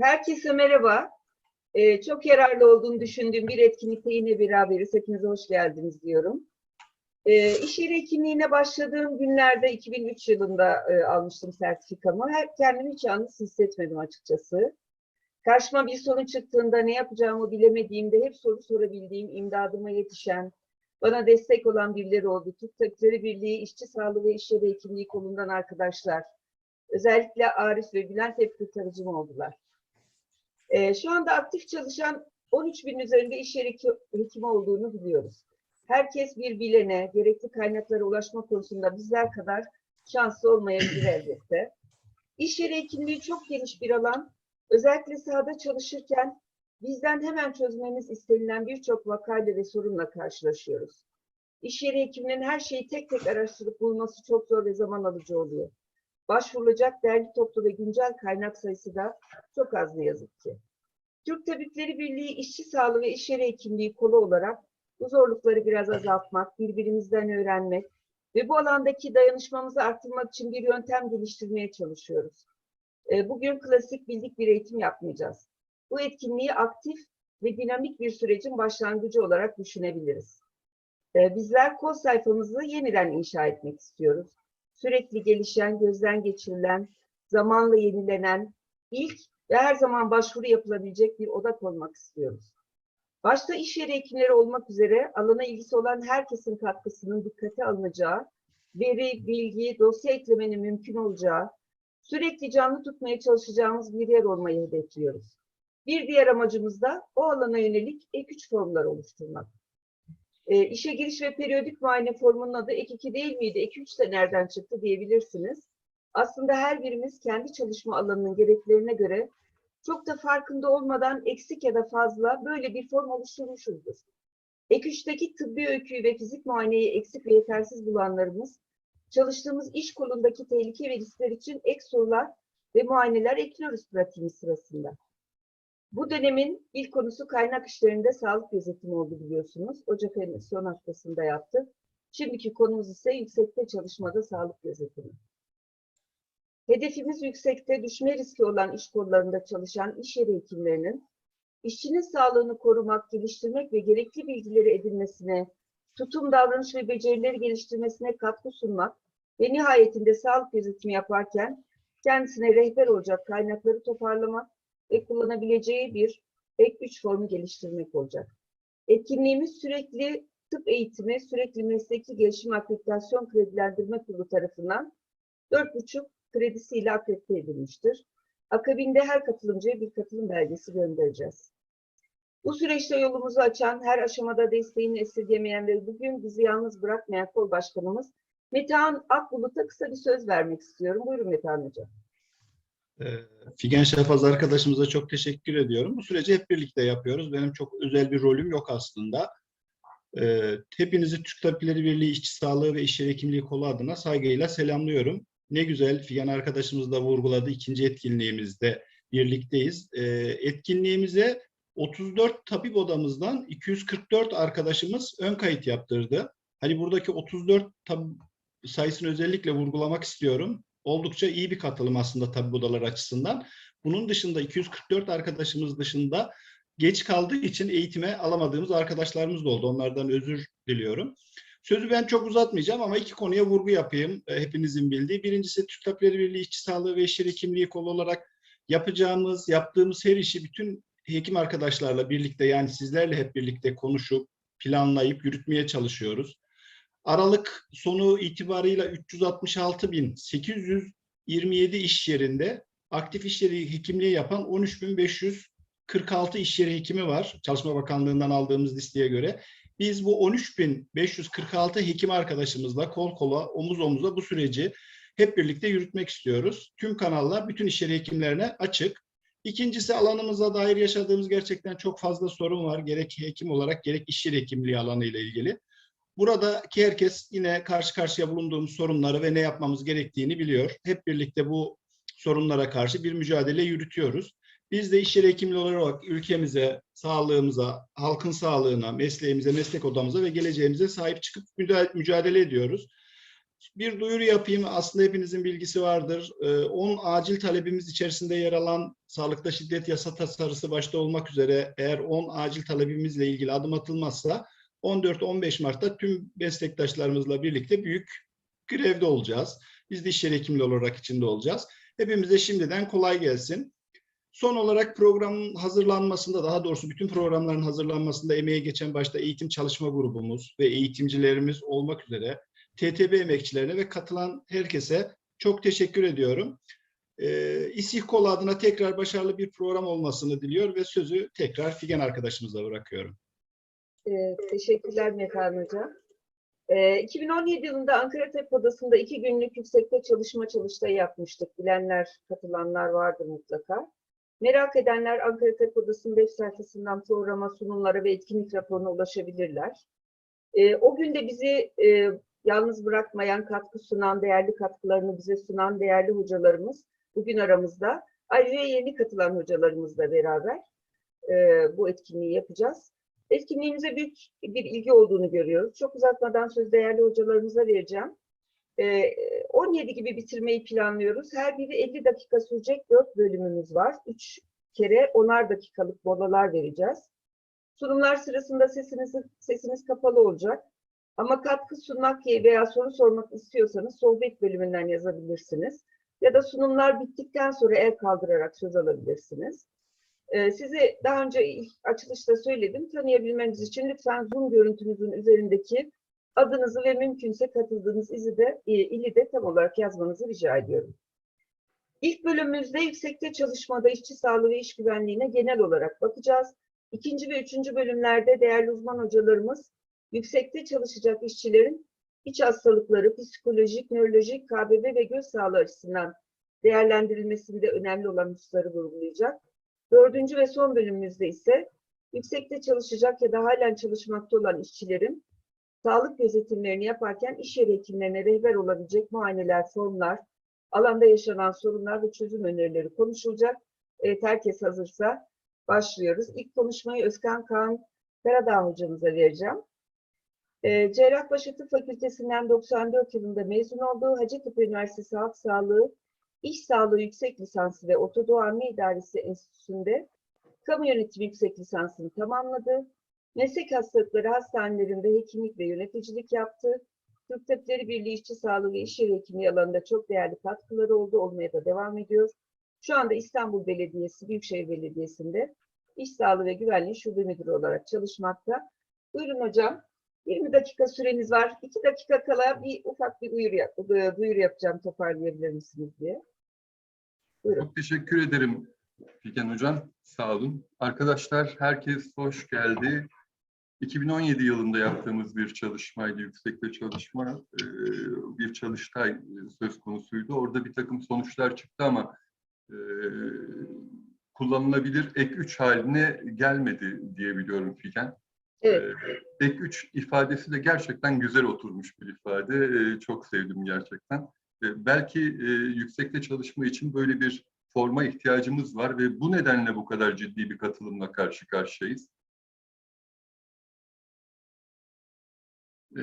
Herkese merhaba. Ee, çok yararlı olduğunu düşündüğüm bir etkinlikte yine beraberiz. Hepinize hoş geldiniz diyorum. Ee, iş yeri hekimliğine başladığım günlerde 2003 yılında e, almıştım sertifikamı. Her, kendimi hiç yalnız hissetmedim açıkçası. Karşıma bir sorun çıktığında ne yapacağımı bilemediğimde hep soru sorabildiğim, imdadıma yetişen, bana destek olan birileri oldu. Türk Tabipleri Birliği, İşçi Sağlığı ve İş Yeri Hekimliği kolundan arkadaşlar. Özellikle Arif ve Bülent hep kurtarıcım oldular. Ee, şu anda aktif çalışan 13 bin üzerinde iş yeri heki- hekimi olduğunu biliyoruz. Herkes bir bilene, gerekli kaynaklara ulaşma konusunda bizler kadar şanslı olmayabilir elbette. İş yeri hekimliği çok geniş bir alan. Özellikle sahada çalışırken bizden hemen çözmemiz istenilen birçok vakayla ve sorunla karşılaşıyoruz. İş yeri hekiminin her şeyi tek tek araştırıp bulması çok zor ve zaman alıcı oluyor. Başvurulacak derli toplu ve güncel kaynak sayısı da çok az ne yazık ki. Türk Tabipleri Birliği İşçi Sağlığı ve İş Yeri Hekimliği kolu olarak bu zorlukları biraz azaltmak, birbirimizden öğrenmek ve bu alandaki dayanışmamızı arttırmak için bir yöntem geliştirmeye çalışıyoruz. Ee, Bugün klasik bildik bir eğitim yapmayacağız. Bu etkinliği aktif ve dinamik bir sürecin başlangıcı olarak düşünebiliriz. Ee, Bizler kod sayfamızı yeniden inşa etmek istiyoruz. Sürekli gelişen, gözden geçirilen, zamanla yenilenen, ilk ve her zaman başvuru yapılabilecek bir odak olmak istiyoruz. Başta iş yeri hekimleri olmak üzere alana ilgisi olan herkesin katkısının dikkate alınacağı, veri, bilgi, dosya eklemenin mümkün olacağı, sürekli canlı tutmaya çalışacağımız bir yer olmayı hedefliyoruz. Bir diğer amacımız da o alana yönelik ek 3 formlar oluşturmak. E, işe giriş ve periyodik muayene formunun adı ek 2 değil miydi? Ek 3 de nereden çıktı diyebilirsiniz. Aslında her birimiz kendi çalışma alanının gereklerine göre çok da farkında olmadan eksik ya da fazla böyle bir form oluşturmuşuzdur. Ek 3'teki tıbbi öyküyü ve fizik muayeneyi eksik ve yetersiz bulanlarımız, çalıştığımız iş kolundaki tehlike ve riskler için ek sorular ve muayeneler ekliyoruz pratiğimiz sırasında. Bu dönemin ilk konusu kaynak işlerinde sağlık gözetimi oldu biliyorsunuz. Ocak ayının son haftasında yaptık. Şimdiki konumuz ise yüksekte çalışmada sağlık gözetimi. Hedefimiz yüksekte düşme riski olan iş kollarında çalışan iş yeri hekimlerinin işçinin sağlığını korumak, geliştirmek ve gerekli bilgileri edinmesine, tutum, davranış ve becerileri geliştirmesine katkı sunmak ve nihayetinde sağlık gözetimi yaparken kendisine rehber olacak kaynakları toparlamak ve kullanabileceği bir ek güç formu geliştirmek olacak. Etkinliğimiz sürekli tıp eğitimi, sürekli mesleki gelişim akreditasyon kredilendirme kurulu tarafından 4,5 kredisiyle akredite edilmiştir. Akabinde her katılımcıya bir katılım belgesi göndereceğiz. Bu süreçte yolumuzu açan, her aşamada desteğini esirgemeyen ve bugün bizi yalnız bırakmayan kol başkanımız Metehan Akbulut'a kısa bir söz vermek istiyorum. Buyurun Metehan Hocam. Ee, Figen Şahbaz arkadaşımıza çok teşekkür ediyorum. Bu süreci hep birlikte yapıyoruz. Benim çok özel bir rolüm yok aslında. Ee, Hepinizi Türk Tabipleri Birliği İşçi Sağlığı ve İş Yeri Hekimliği Kolu adına saygıyla selamlıyorum. Ne güzel Figen arkadaşımız da vurguladı. ikinci etkinliğimizde birlikteyiz. Ee, Etkinliğimize 34 tabip odamızdan 244 arkadaşımız ön kayıt yaptırdı. Hani buradaki 34 tab sayısını özellikle vurgulamak istiyorum oldukça iyi bir katılım aslında tabi odalar açısından. Bunun dışında 244 arkadaşımız dışında geç kaldığı için eğitime alamadığımız arkadaşlarımız da oldu. Onlardan özür diliyorum. Sözü ben çok uzatmayacağım ama iki konuya vurgu yapayım e, hepinizin bildiği. Birincisi Türk Tabipleri Birliği İşçi Sağlığı ve İş Yeri Hekimliği kolu olarak yapacağımız, yaptığımız her işi bütün hekim arkadaşlarla birlikte yani sizlerle hep birlikte konuşup, planlayıp yürütmeye çalışıyoruz. Aralık sonu itibarıyla 366.827 iş yerinde aktif iş yeri hekimliği yapan 13.546 iş yeri hekimi var. Çalışma Bakanlığı'ndan aldığımız listeye göre. Biz bu 13.546 hekim arkadaşımızla kol kola, omuz omuza bu süreci hep birlikte yürütmek istiyoruz. Tüm kanallar bütün iş yeri hekimlerine açık. İkincisi alanımıza dair yaşadığımız gerçekten çok fazla sorun var. Gerek hekim olarak gerek iş yeri hekimliği alanı ile ilgili. Buradaki herkes yine karşı karşıya bulunduğumuz sorunları ve ne yapmamız gerektiğini biliyor. Hep birlikte bu sorunlara karşı bir mücadele yürütüyoruz. Biz de iş yeri hekimliği olarak ülkemize, sağlığımıza, halkın sağlığına, mesleğimize, meslek odamıza ve geleceğimize sahip çıkıp mücadele ediyoruz. bir duyuru yapayım. Aslında hepinizin bilgisi vardır. Ee, 10 acil talebimiz içerisinde yer alan sağlıkta şiddet yasa tasarısı başta olmak üzere eğer 10 acil talebimizle ilgili adım atılmazsa 14-15 Mart'ta tüm meslektaşlarımızla birlikte büyük grevde olacağız. Biz de iş yeri hekimliği olarak içinde olacağız. Hepimize şimdiden kolay gelsin. Son olarak programın hazırlanmasında, daha doğrusu bütün programların hazırlanmasında emeğe geçen başta eğitim çalışma grubumuz ve eğitimcilerimiz olmak üzere TTB emekçilerine ve katılan herkese çok teşekkür ediyorum. Ee, İSİH Kol adına tekrar başarılı bir program olmasını diliyor ve sözü tekrar Figen arkadaşımıza bırakıyorum. Ee, teşekkürler Metehan Hoca. Ee, 2017 yılında Ankara Tek Odası'nda iki günlük yüksekte çalışma çalıştayı yapmıştık. Bilenler, katılanlar vardır mutlaka. Merak edenler Ankara Tek Odası'nın web sayfasından programa, sunumlara ve etkinlik raporuna ulaşabilirler. Ee, o gün de bizi e, yalnız bırakmayan, katkı sunan, değerli katkılarını bize sunan değerli hocalarımız bugün aramızda. Ayrıca yeni katılan hocalarımızla beraber e, bu etkinliği yapacağız. Etkinliğimize büyük bir ilgi olduğunu görüyoruz. Çok uzatmadan söz değerli hocalarımıza vereceğim. Ee, 17 gibi bitirmeyi planlıyoruz. Her biri 50 dakika sürecek 4 bölümümüz var. 3 kere 10'ar dakikalık molalar vereceğiz. Sunumlar sırasında sesiniz, sesiniz kapalı olacak. Ama katkı sunmak veya soru sormak istiyorsanız sohbet bölümünden yazabilirsiniz. Ya da sunumlar bittikten sonra el kaldırarak söz alabilirsiniz. Ee, size daha önce ilk açılışta söyledim. Tanıyabilmeniz için lütfen Zoom görüntünüzün üzerindeki adınızı ve mümkünse katıldığınız izi de, e, ili de tam olarak yazmanızı rica ediyorum. İlk bölümümüzde yüksekte çalışmada işçi sağlığı ve iş güvenliğine genel olarak bakacağız. İkinci ve üçüncü bölümlerde değerli uzman hocalarımız yüksekte çalışacak işçilerin iç hastalıkları, psikolojik, nörolojik, KBB ve göz sağlığı açısından değerlendirilmesinde önemli olan hususları vurgulayacak. Dördüncü ve son bölümümüzde ise yüksekte çalışacak ya da halen çalışmakta olan işçilerin sağlık gözetimlerini yaparken iş yeri hekimlerine rehber olabilecek muayeneler, formlar, alanda yaşanan sorunlar ve çözüm önerileri konuşulacak. Evet, herkes hazırsa başlıyoruz. İlk konuşmayı Özkan Kaan Karadağ hocamıza vereceğim. E, Cerrahpaşa Tıp Fakültesinden 94 yılında mezun olduğu Hacettepe Üniversitesi Halk Sağlığı İş Sağlığı Yüksek Lisansı ve Orta Anne İdaresi Enstitüsü'nde kamu yönetimi yüksek lisansını tamamladı. Meslek hastalıkları hastanelerinde hekimlik ve yöneticilik yaptı. Türk Tabipleri Birliği İşçi Sağlığı ve İş Yeri Hekimliği alanında çok değerli katkıları oldu, olmaya da devam ediyor. Şu anda İstanbul Belediyesi, Büyükşehir Belediyesi'nde İş Sağlığı ve Güvenliği Şube Müdürü olarak çalışmakta. Buyurun hocam. 20 dakika süreniz var. 2 dakika kala bir ufak bir yap, duyuru yapacağım toparlayabilir misiniz diye. Buyurun. Çok teşekkür ederim Figen Hocam. Sağ olun. Arkadaşlar herkes hoş geldi. 2017 yılında yaptığımız bir çalışmaydı, yüksekte çalışma, e, bir çalıştay söz konusuydu. Orada bir takım sonuçlar çıktı ama e, kullanılabilir ek 3 haline gelmedi diye biliyorum Figen. Evet. E, Ek 3 ifadesi de gerçekten güzel oturmuş bir ifade. Çok sevdim gerçekten. E, Belki e, yüksekte çalışma için böyle bir forma ihtiyacımız var ve bu nedenle bu kadar ciddi bir katılımla karşı karşıyayız. E,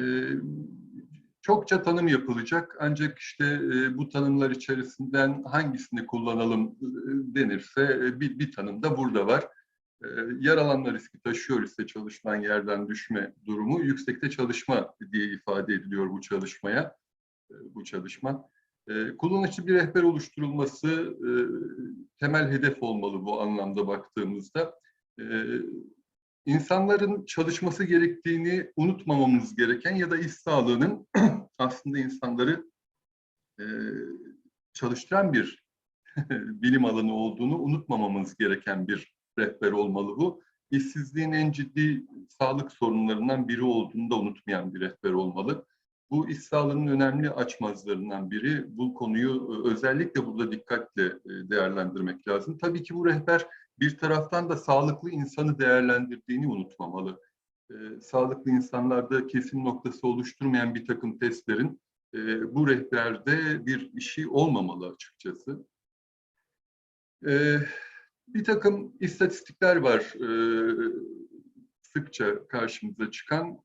Çokça tanım yapılacak ancak işte e, bu tanımlar içerisinden hangisini kullanalım e, denirse e, bir, bir tanım da burada var. E, Yaralanma riski taşıyor ise çalışılan yerden düşme durumu yüksekte çalışma diye ifade ediliyor bu çalışmaya, bu çalışma. E, Kullanışlı bir rehber oluşturulması e, temel hedef olmalı bu anlamda baktığımızda. E, İnsanların çalışması gerektiğini unutmamamız gereken ya da iş sağlığının aslında insanları e, çalıştıran bir bilim alanı olduğunu unutmamamız gereken bir rehber olmalı bu. İşsizliğin en ciddi sağlık sorunlarından biri olduğunu da unutmayan bir rehber olmalı. Bu iş sağlığının önemli açmazlarından biri. Bu konuyu özellikle burada dikkatle değerlendirmek lazım. Tabii ki bu rehber bir taraftan da sağlıklı insanı değerlendirdiğini unutmamalı. E, sağlıklı insanlarda kesim noktası oluşturmayan bir takım testlerin e, bu rehberde bir işi olmamalı açıkçası. E, bir takım istatistikler var e, sıkça karşımıza çıkan.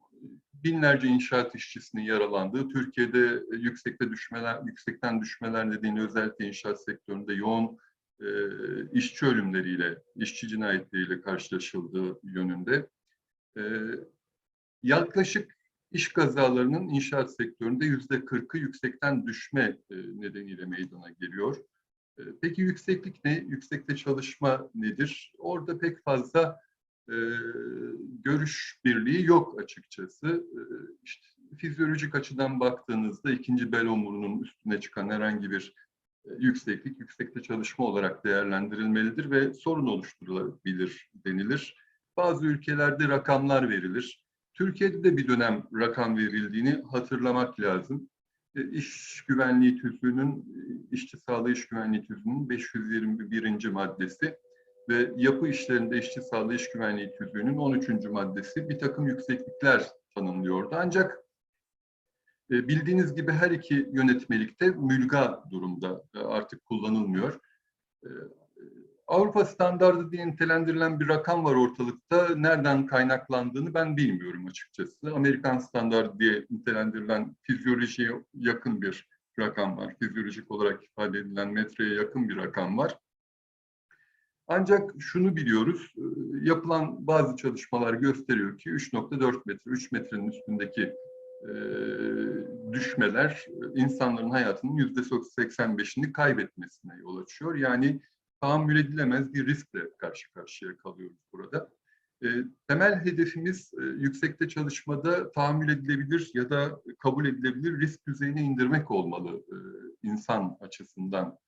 Binlerce inşaat işçisinin yaralandığı, Türkiye'de yüksekte düşmeler, yüksekten düşmeler nedeniyle özellikle inşaat sektöründe yoğun e, işçi ölümleriyle, işçi cinayetleriyle karşılaşıldığı yönünde. E, yaklaşık iş kazalarının inşaat sektöründe yüzde kırkı yüksekten düşme e, nedeniyle meydana geliyor. E, Peki yükseklik ne? Yüksekte çalışma nedir? Orada pek fazla e, görüş birliği yok açıkçası. E, işte fizyolojik açıdan baktığınızda ikinci bel omurunun üstüne çıkan herhangi bir e, yükseklik yüksekte çalışma olarak değerlendirilmelidir ve sorun oluşturulabilir denilir. Bazı ülkelerde rakamlar verilir. Türkiye'de de bir dönem rakam verildiğini hatırlamak lazım. E, İş güvenliği tüzüğünün, e, işçi sağlığı iş güvenliği tüzüğünün 521. maddesi ve yapı işlerinde işçi sağlığı iş güvenliği tüzüğünün 13. maddesi bir takım yükseklikler tanımlıyordu. Ancak e, bildiğiniz gibi her iki yönetmelikte mülga durumda e, artık kullanılmıyor. E, Avrupa standardı diye nitelendirilen bir rakam var ortalıkta. Nereden kaynaklandığını ben bilmiyorum açıkçası. Amerikan standardı diye nitelendirilen fizyolojiye yakın bir rakam var. Fizyolojik olarak ifade edilen metreye yakın bir rakam var. Ancak şunu biliyoruz, e, yapılan bazı çalışmalar gösteriyor ki 3.4 metre, 3 metrenin üstündeki e, düşmeler e, insanların hayatının %85'ini kaybetmesine yol açıyor. Yani tahammül edilemez bir riskle karşı karşıya kalıyoruz burada. Temel hedefimiz yüksekte çalışmada tahammül edilebilir ya da kabul edilebilir risk düzeyine indirmek olmalı insan açısından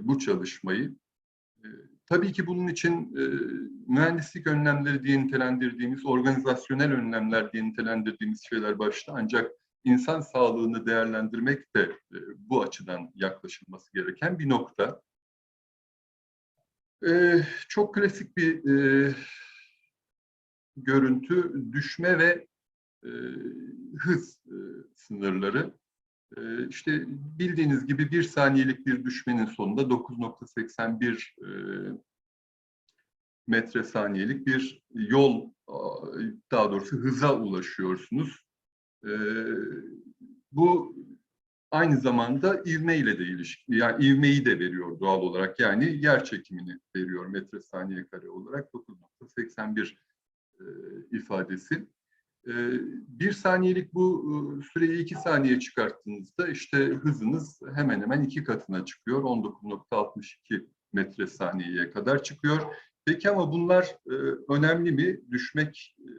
bu çalışmayı. E, tabii ki bunun için e, mühendislik önlemleri diye nitelendirdiğimiz, organizasyonel önlemler diye nitelendirdiğimiz şeyler başta ancak insan sağlığını değerlendirmek de e, bu açıdan yaklaşılması gereken bir nokta. Ee, çok klasik bir e, görüntü, düşme ve e, hız e, sınırları. E, işte bildiğiniz gibi bir saniyelik bir düşmenin sonunda 9.81 e, metre saniyelik bir yol, daha doğrusu hıza ulaşıyorsunuz. E, bu aynı zamanda ivme ile de ilişkili. Yani ivmeyi de veriyor doğal olarak. Yani yer çekimini veriyor metre saniye kare olarak 9.81 e, ifadesi. E, bir saniyelik bu e, süreyi iki saniye çıkarttığınızda işte hızınız hemen hemen iki katına çıkıyor. 19.62 metre saniyeye kadar çıkıyor. Peki ama bunlar e, önemli mi? Düşmek e,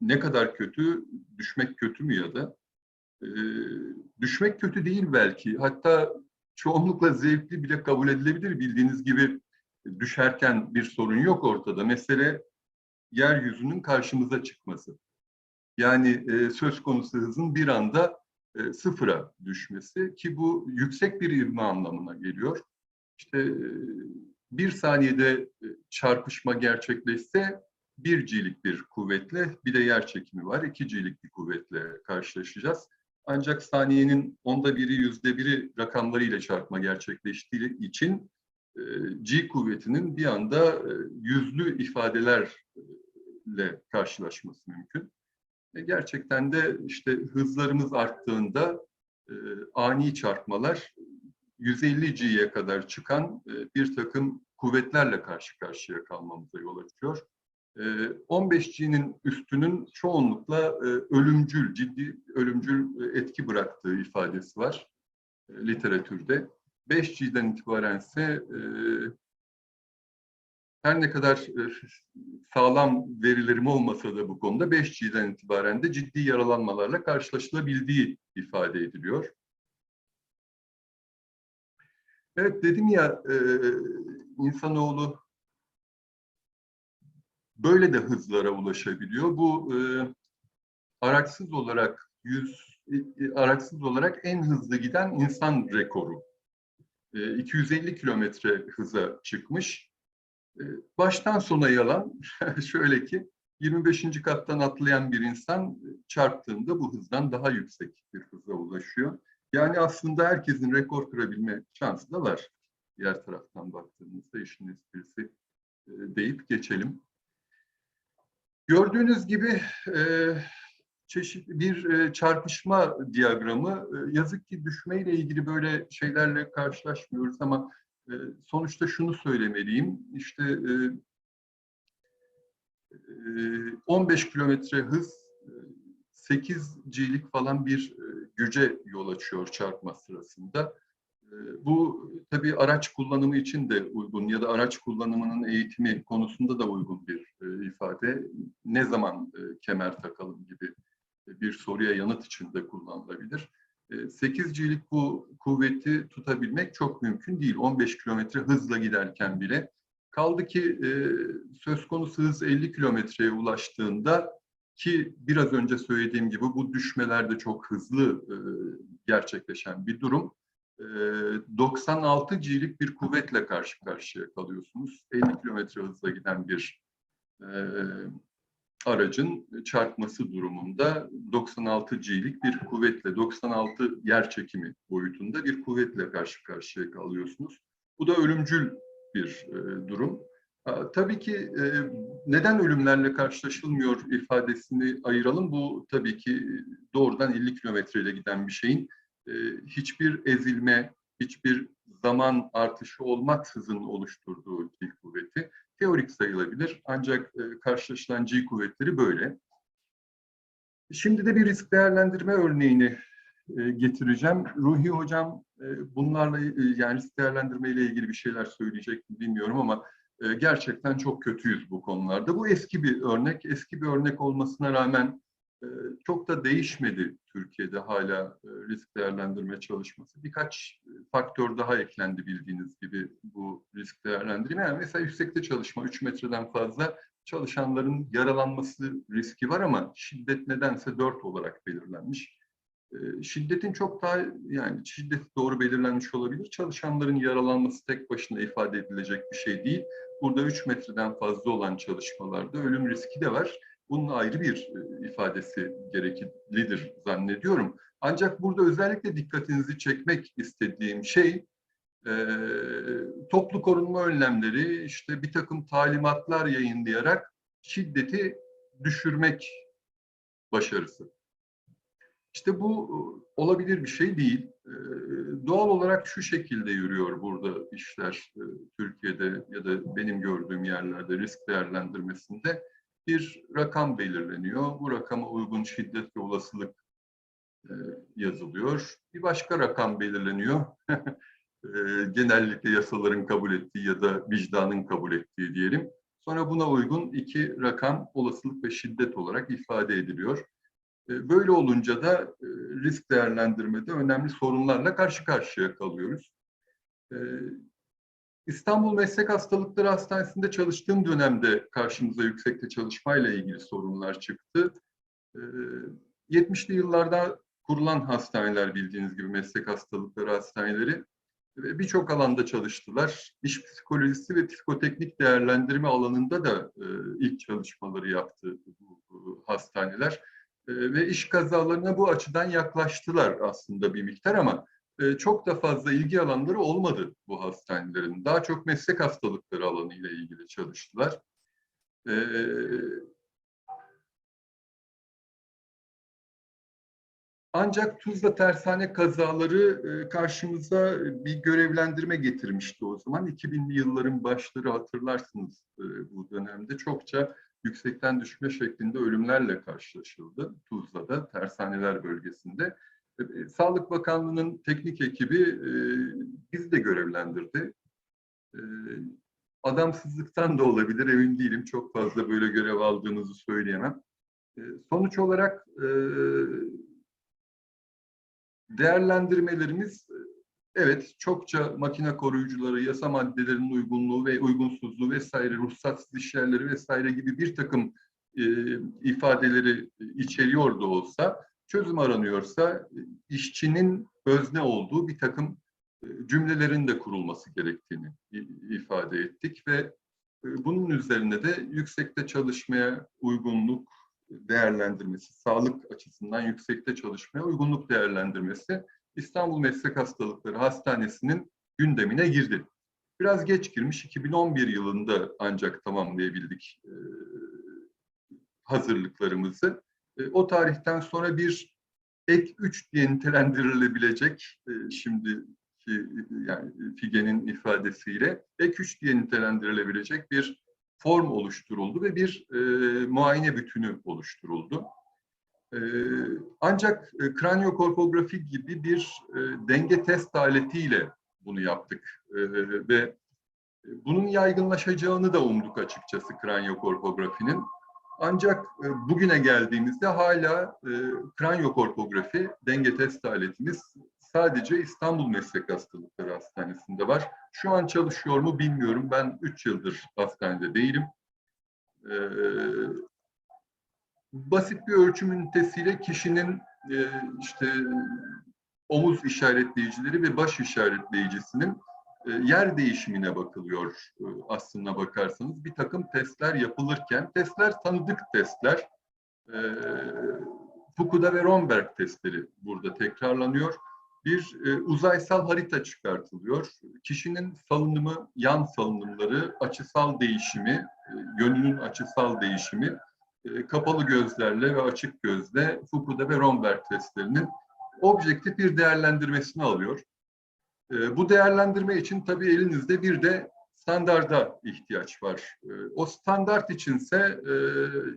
ne kadar kötü? Düşmek kötü mü ya da? Ee, düşmek kötü değil belki. Hatta çoğunlukla zevkli bile kabul edilebilir. Bildiğiniz gibi düşerken bir sorun yok ortada. Mesele yeryüzünün karşımıza çıkması. Yani e, söz konusu hızın bir anda e, sıfıra düşmesi ki bu yüksek bir ivme anlamına geliyor. İşte e, bir saniyede e, çarpışma gerçekleşse bir G'lik bir kuvvetle bir de yer çekimi var. iki G'lik bir kuvvetle karşılaşacağız. Ancak saniyenin onda biri, yüzde biri rakamlarıyla çarpma gerçekleştiği için e, G kuvvetinin bir anda e, yüzlü ifadelerle karşılaşması mümkün. E, gerçekten de işte hızlarımız arttığında e, ani çarpmalar 150 G'ye kadar çıkan e, bir takım kuvvetlerle karşı karşıya kalmamıza yol açıyor. 15G'nin üstünün çoğunlukla e, ölümcül, ciddi ölümcül e, etki bıraktığı ifadesi var e, literatürde. 5G'den itibaren ise her ne kadar sağlam verilerim olmasa da bu konuda 5G'den itibaren de ciddi yaralanmalarla karşılaşılabildiği ifade ediliyor. Evet dedim ya insanoğlu böyle de hızlara ulaşabiliyor. Bu e, araksız olarak yüz e, araksız olarak en hızlı giden insan rekoru. E, 250 kilometre hıza çıkmış. E, baştan sona yalan şöyle ki 25. kattan atlayan bir insan çarptığında bu hızdan daha yüksek bir hıza ulaşıyor. Yani aslında herkesin rekor kırabilme şansı da var. Diğer taraftan baktığımızda işin esprisi e, deyip geçelim. Gördüğünüz gibi e, çeşitli bir e, çarpışma diyagramı. E, yazık ki düşmeyle ilgili böyle şeylerle karşılaşmıyoruz ama e, sonuçta şunu söylemeliyim. İşte e, e, 15 kilometre hız e, 8 G'lik falan bir e, güce yol açıyor çarpma sırasında. E, Bu tabii araç kullanımı için de uygun ya da araç kullanımının eğitimi konusunda da uygun bir e, ifade. Ne zaman e, kemer takalım gibi bir soruya yanıt için de kullanılabilir. 8G'lik bu kuvveti tutabilmek çok mümkün değil. 15 kilometre hızla giderken bile. Kaldı ki e, söz konusu hız 50 kilometreye ulaştığında ki biraz önce söylediğim gibi bu düşmelerde çok hızlı e, gerçekleşen bir durum. E, 96 G'lik bir kuvvetle karşı karşıya kalıyorsunuz. 50 kilometre hızla giden bir e, aracın çarpması durumunda 96 G'lik bir kuvvetle, 96 yer çekimi boyutunda bir kuvvetle karşı karşıya kalıyorsunuz. Bu da ölümcül bir e, durum. Ha, Tabii ki e, neden ölümlerle karşılaşılmıyor ifadesini ayıralım. Bu tabii ki doğrudan 50 kilometreyle giden bir şeyin e, hiçbir ezilme, hiçbir zaman artışı olmaksızın oluşturduğu bir kuvveti teorik sayılabilir. Ancak e, karşılaşılan G kuvvetleri böyle. Şimdi de bir risk değerlendirme örneğini e, getireceğim. Ruhi Hocam e, bunlarla e, yani risk değerlendirme ile ilgili bir şeyler söyleyecek mi bilmiyorum ama e, gerçekten çok kötüyüz bu konularda. Bu eski bir örnek. Eski bir örnek olmasına rağmen çok da değişmedi Türkiye'de hala e, risk değerlendirme çalışması. Birkaç e, faktör daha eklendi bildiğiniz gibi bu risk değerlendirme. Yani mesela yüksekte çalışma 3 metreden fazla çalışanların yaralanması riski var ama şiddet nedense 4 olarak belirlenmiş. E, Şiddetin çok daha yani şiddet doğru belirlenmiş olabilir. Çalışanların yaralanması tek başına ifade edilecek bir şey değil. Burada 3 metreden fazla olan çalışmalarda ölüm riski de var. Bunun ayrı bir e, ifadesi gereklidir zannediyorum. Ancak burada özellikle dikkatinizi çekmek istediğim şey e, toplu korunma önlemleri, işte bir takım talimatlar yayınlayarak şiddeti düşürmek başarısı. İşte bu e, olabilir bir şey değil. E, Doğal olarak şu şekilde yürüyor burada işler e, Türkiye'de ya da benim gördüğüm yerlerde risk değerlendirmesinde bir rakam belirleniyor. Bu rakama uygun şiddet ve olasılık e, yazılıyor. Bir başka rakam belirleniyor. E, Genellikle yasaların kabul ettiği ya da vicdanın kabul ettiği diyelim. Sonra buna uygun iki rakam olasılık ve şiddet olarak ifade ediliyor. E, Böyle olunca da e, risk değerlendirmede önemli sorunlarla karşı karşıya kalıyoruz. E, İstanbul Meslek Hastalıkları Hastanesi'nde çalıştığım dönemde karşımıza yüksekte çalışmayla ilgili sorunlar çıktı. Ee, 70'li yıllarda kurulan hastaneler bildiğiniz gibi meslek hastalıkları hastaneleri ve birçok alanda çalıştılar. İş psikolojisi ve psikoteknik değerlendirme alanında da e, ilk çalışmaları yaptı bu, hastaneler. E, ve iş kazalarına bu açıdan yaklaştılar aslında bir miktar ama e, çok da fazla ilgi alanları olmadı bu hastanelerin. Daha çok meslek hastalıkları alanıyla ilgili çalıştılar. E, ancak Tuzla tersane kazaları e, karşımıza bir görevlendirme getirmişti o zaman. 2000'li yılların başları hatırlarsınız e, bu dönemde çokça yüksekten düşme şeklinde ölümlerle karşılaşıldı Tuzla'da, tersaneler bölgesinde. Sağlık Bakanlığı'nın teknik ekibi e, bizi de görevlendirdi. E, adamsızlıktan da olabilir, emin değilim. Çok fazla böyle görev aldığımızı söyleyemem. E, sonuç olarak e, değerlendirmelerimiz evet çokça makine koruyucuları, yasa maddelerinin uygunluğu ve uygunsuzluğu vesaire, ruhsatsız işyerleri vesaire gibi bir takım ifadeleri içeriyor da olsa çözüm aranıyorsa e, işçinin özne olduğu bir takım e, cümlelerin de kurulması gerektiğini ifade ettik ve e, bunun üzerine de yüksekte çalışmaya uygunluk değerlendirmesi, sağlık açısından yüksekte çalışmaya uygunluk değerlendirmesi İstanbul Meslek Hastalıkları Hastanesi'nin gündemine girdi. Biraz geç girmiş, 2011 yılında ancak tamamlayabildik hazırlıklarımızı. E, o tarihten sonra bir ek 3 diye nitelendirilebilecek e, şimdiki e, yani Figen'in ifadesiyle ek 3 diye nitelendirilebilecek bir form oluşturuldu ve bir e, muayene bütünü oluşturuldu. E, ancak e, kraniokorpografi gibi bir e, denge test aletiyle bunu yaptık E, ve bunun yaygınlaşacağını da umduk açıkçası kraniokorpografinin. Ancak e, bugüne geldiğimizde hala e, kraniokorpografi denge test aletimiz sadece İstanbul Meslek Hastalıkları Hastanesi'nde var. Şu an çalışıyor mu bilmiyorum. Ben 3 yıldır hastanede değilim. E, basit bir ölçüm ünitesiyle kişinin e, işte omuz işaretleyicileri ve baş işaretleyicisinin yer değişimine bakılıyor e, aslına bakarsanız. Bir takım testler yapılırken, testler tanıdık testler. E, Fukuda ve Romberg testleri burada tekrarlanıyor. Bir e, uzaysal harita çıkartılıyor. Kişinin salınımı, yan salınımları, açısal değişimi, e, yönünün açısal değişimi e, kapalı gözlerle ve açık gözle Fukuda ve Romberg testlerinin objektif bir değerlendirmesini alıyor. E, bu değerlendirme için tabii elinizde bir de standarda ihtiyaç var. E, o standart içinse e,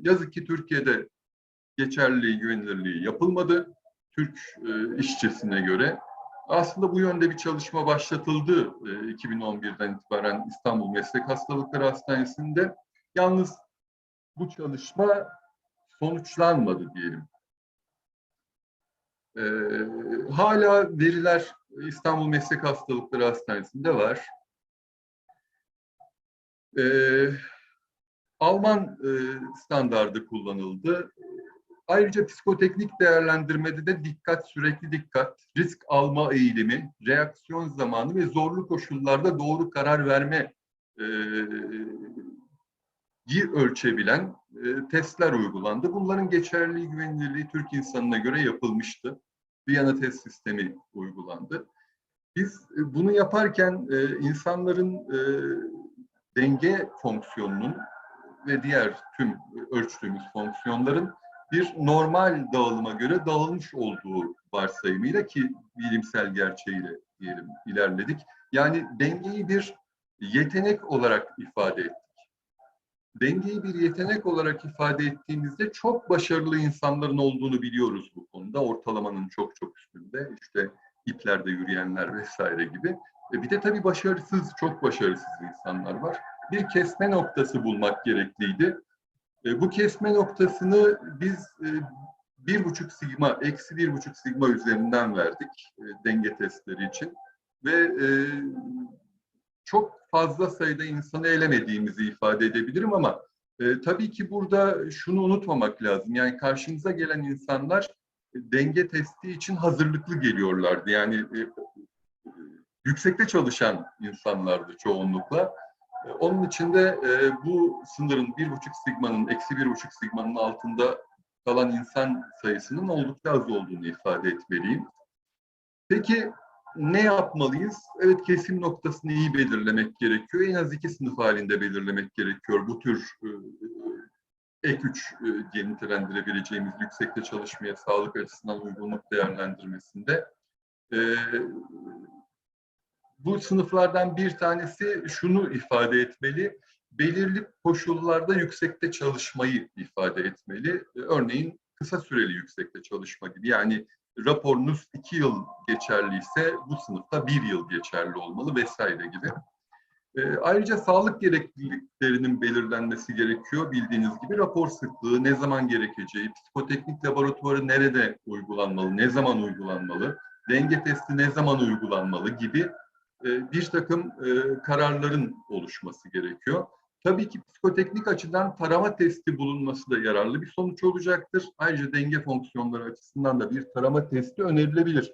yazık ki Türkiye'de geçerliliği, güvenilirliği yapılmadı. Türk e, işçisine göre. Aslında bu yönde bir çalışma başlatıldı e, 2011'den itibaren İstanbul Meslek Hastalıkları Hastanesi'nde. Yalnız bu çalışma sonuçlanmadı diyelim. E, hala veriler İstanbul Meslek Hastalıkları Hastanesi'nde var. E, Alman e, standardı kullanıldı. Ayrıca psikoteknik değerlendirmede de dikkat, sürekli dikkat, risk alma eğilimi, reaksiyon zamanı ve zorlu koşullarda doğru karar verme e, ölçebilen e, testler uygulandı. Bunların geçerliliği, güvenilirliği Türk insanına göre yapılmıştı. Viyana test sistemi uygulandı. Biz e, bunu yaparken e, insanların e, denge fonksiyonunun ve diğer tüm ölçtüğümüz fonksiyonların bir normal dağılıma göre dağılmış olduğu varsayımıyla ki bilimsel gerçeğiyle diyelim ilerledik. Yani dengeyi bir yetenek olarak ifade ettik. Dengeyi bir yetenek olarak ifade ettiğimizde çok başarılı insanların olduğunu biliyoruz bu konuda. Ortalamanın çok çok üstünde. İşte iplerde yürüyenler vesaire gibi. E bir de tabii başarısız, çok başarısız insanlar var. Bir kesme noktası bulmak gerekliydi. E, bu kesme noktasını biz e, bir buçuk sigma, eksi bir buçuk sigma üzerinden verdik e, denge testleri için. Ve e, çok fazla sayıda insanı elemediğimizi ifade edebilirim ama e, tabii ki burada şunu unutmamak lazım. Yani karşımıza gelen insanlar e, denge testi için hazırlıklı geliyorlardı. Yani e, e, yüksekte çalışan insanlardı çoğunlukla. E, Onun için de e, bu sınırın bir buçuk sigmanın, eksi bir buçuk sigmanın altında kalan insan sayısının oldukça az olduğunu ifade etmeliyim. Peki ne yapmalıyız? Evet kesim noktasını iyi belirlemek gerekiyor. En az iki sınıf halinde belirlemek gerekiyor. Bu tür e, ek üç e, diye nitelendirebileceğimiz yüksekte çalışmaya sağlık açısından uygunluk değerlendirmesinde. E, bu sınıflardan bir tanesi şunu ifade etmeli. Belirli koşullarda yüksekte çalışmayı ifade etmeli. E, Örneğin kısa süreli yüksekte çalışma gibi. Yani raporunuz iki yıl geçerliyse bu sınıfta bir yıl geçerli olmalı vesaire gibi. E, ayrıca sağlık gerekliliklerinin belirlenmesi gerekiyor. Bildiğiniz gibi rapor sıklığı, ne zaman gerekeceği, psikoteknik laboratuvarı nerede uygulanmalı, ne zaman uygulanmalı, denge testi ne zaman uygulanmalı gibi e, bir takım e, kararların oluşması gerekiyor. Tabii ki psikoteknik açıdan tarama testi bulunması da yararlı bir sonuç olacaktır. Ayrıca denge fonksiyonları açısından da bir tarama testi önerilebilir.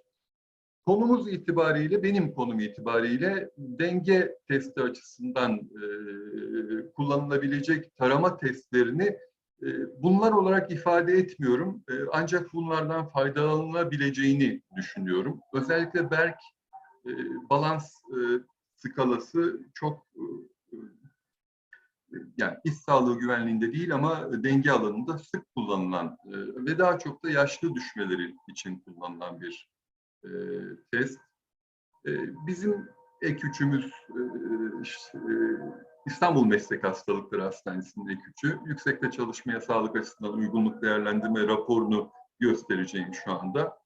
Konumuz itibariyle, benim konum itibariyle denge testi açısından e, kullanılabilecek tarama testlerini e, bunlar olarak ifade etmiyorum. E, ancak bunlardan faydalanabileceğini düşünüyorum. Özellikle Berk e, balans e, skalası çok e, yani iş sağlığı güvenliğinde değil ama denge alanında sık kullanılan e, ve daha çok da yaşlı düşmeleri için kullanılan bir e, test. E, bizim ek üçümüz e, e, İstanbul Meslek Hastalıkları Hastanesi'nin ek üçü. Yüksekte çalışmaya sağlık açısından uygunluk değerlendirme raporunu göstereceğim şu anda.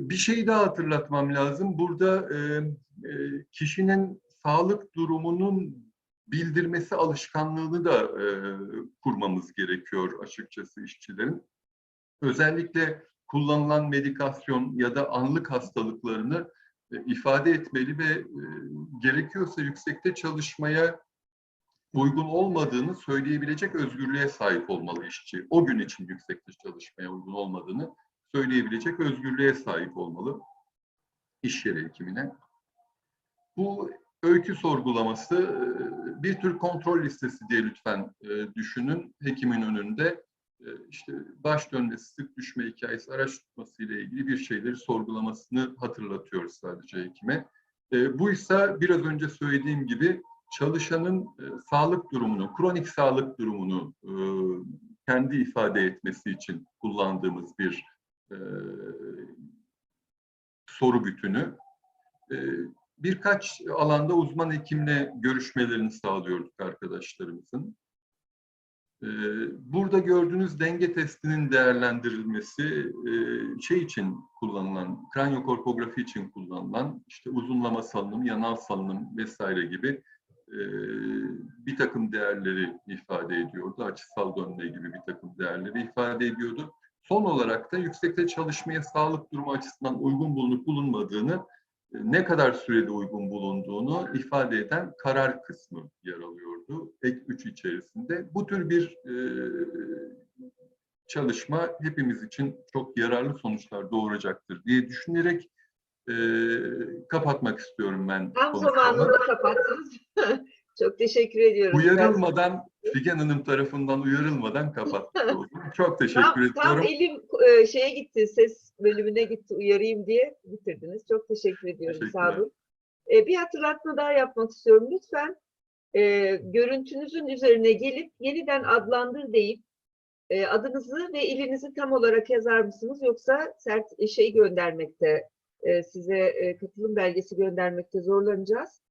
Bir şey daha hatırlatmam lazım. Burada e, e, kişinin sağlık durumunun bildirmesi alışkanlığını da e, kurmamız gerekiyor açıkçası işçilerin. Özellikle kullanılan medikasyon ya da anlık hastalıklarını e, ifade etmeli ve e, gerekiyorsa yüksekte çalışmaya uygun olmadığını söyleyebilecek özgürlüğe sahip olmalı işçi. O gün için yüksekte çalışmaya uygun olmadığını söyleyebilecek özgürlüğe sahip olmalı iş yeri hekimine. Bu öykü sorgulaması bir tür kontrol listesi diye lütfen düşünün. Hekimin önünde işte baş dönmesi, sık düşme hikayesi, araç tutması ile ilgili bir şeyleri sorgulamasını hatırlatıyoruz sadece hekime. Bu ise biraz önce söylediğim gibi çalışanın sağlık durumunu, kronik sağlık durumunu kendi ifade etmesi için kullandığımız bir soru bütünü. Birkaç alanda uzman hekimle görüşmelerini sağlıyorduk arkadaşlarımızın. E, burada gördüğünüz denge testinin değerlendirilmesi e, şey için kullanılan, kraniokorpografi için kullanılan işte uzunlama salınım, yanal salınım vesaire gibi e, bir takım değerleri ifade ediyordu. Açısal dönme gibi bir takım değerleri ifade ediyordu. Son olarak da yüksekte çalışmaya sağlık durumu açısından uygun bulunup bulunmadığını, ne kadar sürede uygun bulunduğunu ifade eden karar kısmı yer alıyordu ek 3 içerisinde. Bu tür bir e, çalışma hepimiz için çok yararlı sonuçlar doğuracaktır diye düşünerek e, kapatmak istiyorum ben. Tam zamanında kapattınız. Çok teşekkür ediyorum. Uyarılmadan, Figen Hanım tarafından uyarılmadan kapattık. Çok teşekkür tam, ediyorum. tam elim e, şeye gitti, ses bölümüne gitti uyarayım diye bitirdiniz. Çok teşekkür ediyorum. Sağ olun. E, bir hatırlatma daha yapmak istiyorum. Lütfen e, görüntünüzün üzerine gelip yeniden adlandır deyip e, adınızı ve ilinizi tam olarak yazar mısınız? Yoksa sert şey göndermekte, e, size e, katılım belgesi göndermekte zorlanacağız.